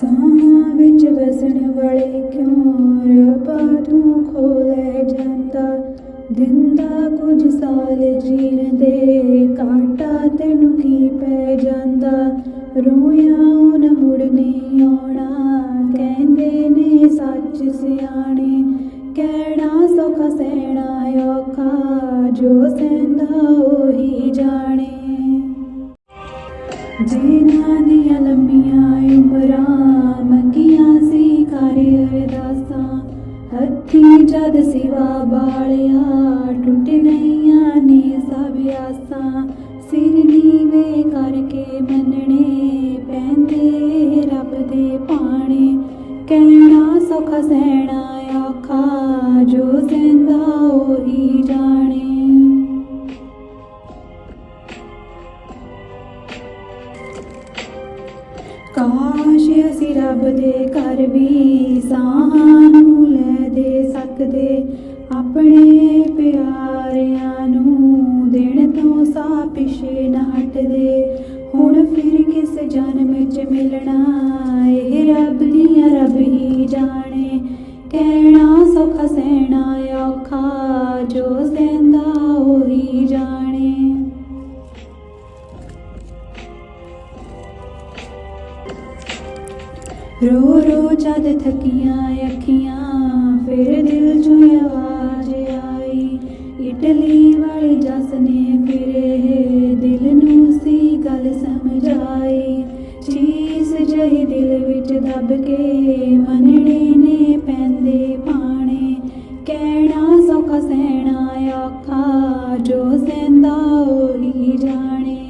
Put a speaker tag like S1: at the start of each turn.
S1: ਸਾਹਾਂ ਵਿੱਚ ਵਸਣ ਵਾਲੇ ਕਿਉਂ ਰੱਬਾ ਤੂੰ ਖੋਲੇ ਜਾਂਦਾ? ਦਿੰਦਾ ਕੁਝ ਸਾਲ ਜੀਣ ਦੇ ਕਾਟਾ ਤੈਨੂੰ ਕੀ ਪੈ ਜਾਂਦਾ? ਰੋਇਆ ਹੁਣ ਮੁੜ ਨਹੀਂ ਆਉਣਾ, ਕਹਿੰਦੇ ਨੇ ਸੱਚ ਸਿਆਣੇ। ਕਹਿਣਾ ਸੌਖਾ, ਸਹਿਣਾ ਔਖਾ, ਜੋ ਸਹਿੰਦਾ ਉਹੀ ਜਾਣੇ। ਜਿਨ੍ਹਾਂ ਦੀਆਂ ਲੰਮੀਆਂ ਉਮਰਾਂ ਮੰਗੀਆਂ ਸੀ ਕਰ ਅਰਦਾਸਾਂ, ਹੱਥੀ ਜਦ ਸਿਵਾ ਬਾਲਿਆ, ਟੁੱਟ ਗਈਆਂ ਨੇ ਸਭ ਆਸਾਂ। ਸਿਰ ਨੀਵੇਂ ਕਰਕੇ ਮੰਨਣੇ ਪੈਂਦੇ, ਰੱਬ ਦੇ ਪਾਣੇ ਕਹਿਣਾ ਸੌਖਾ, ਸਹਿਣਾ ਆਖਾ ਕਾਸ਼ ਅਸੀਂ ਰੱਬ ਦੇ ਘਰ ਵੀ ਸਾਹਾਂ ਲੈ ਦੇ ਸਕਦੇ, ਆਪਣੇ ਪਿਆਰਿਆਂ ਨੂੰ ਦੇਣ ਤੋਂ ਸਾ ਪਿਛੇ ਨਾ ਹਟਦੇ। ਹੁਣ ਫਿਰ ਕਿਸ ਜਨਮ ਚ ਮਿਲਣਾ, ਇਹ ਰੱਬ ਦੀਆਂ ਰੱਬ ਹੀ ਜਾਣੇ। ਕਹਿਣਾ ਸੌਖਾ, ਸਹਿਣਾ ਔਖਾ, ਜੋ ਸਹਿੰਦਾ ਰੋ ਰੋ ਜਦ ਥਕੀਆਂ ਅੱਖੀਆਂ, ਫਿਰ ਦਿਲ ਚੋਂ ਆਵਾਜ਼ ਆਈ। ਇਟਲੀ ਵਾਲੀ ਜਸ ਨੇ ਫਿਰੇ ਦਿਲ ਨੂੰ ਸੀ ਗੱਲ ਸਮਝਾਈ। ਚੀਜ਼ ਜਹੀ ਦਿਲ ਵਿੱਚ ਦਬ ਕੇ ਮਨੜੇ ਨੇ ਪੈਂਦੇ ਪਾਣੇ। ਕਹਿਣਾ ਸੋਖਾ, ਸਹਿਣਾ ਔਖਾ, ਜੋ ਸੈਂਦਾ ਉਹੀ ਜਾਣੇ।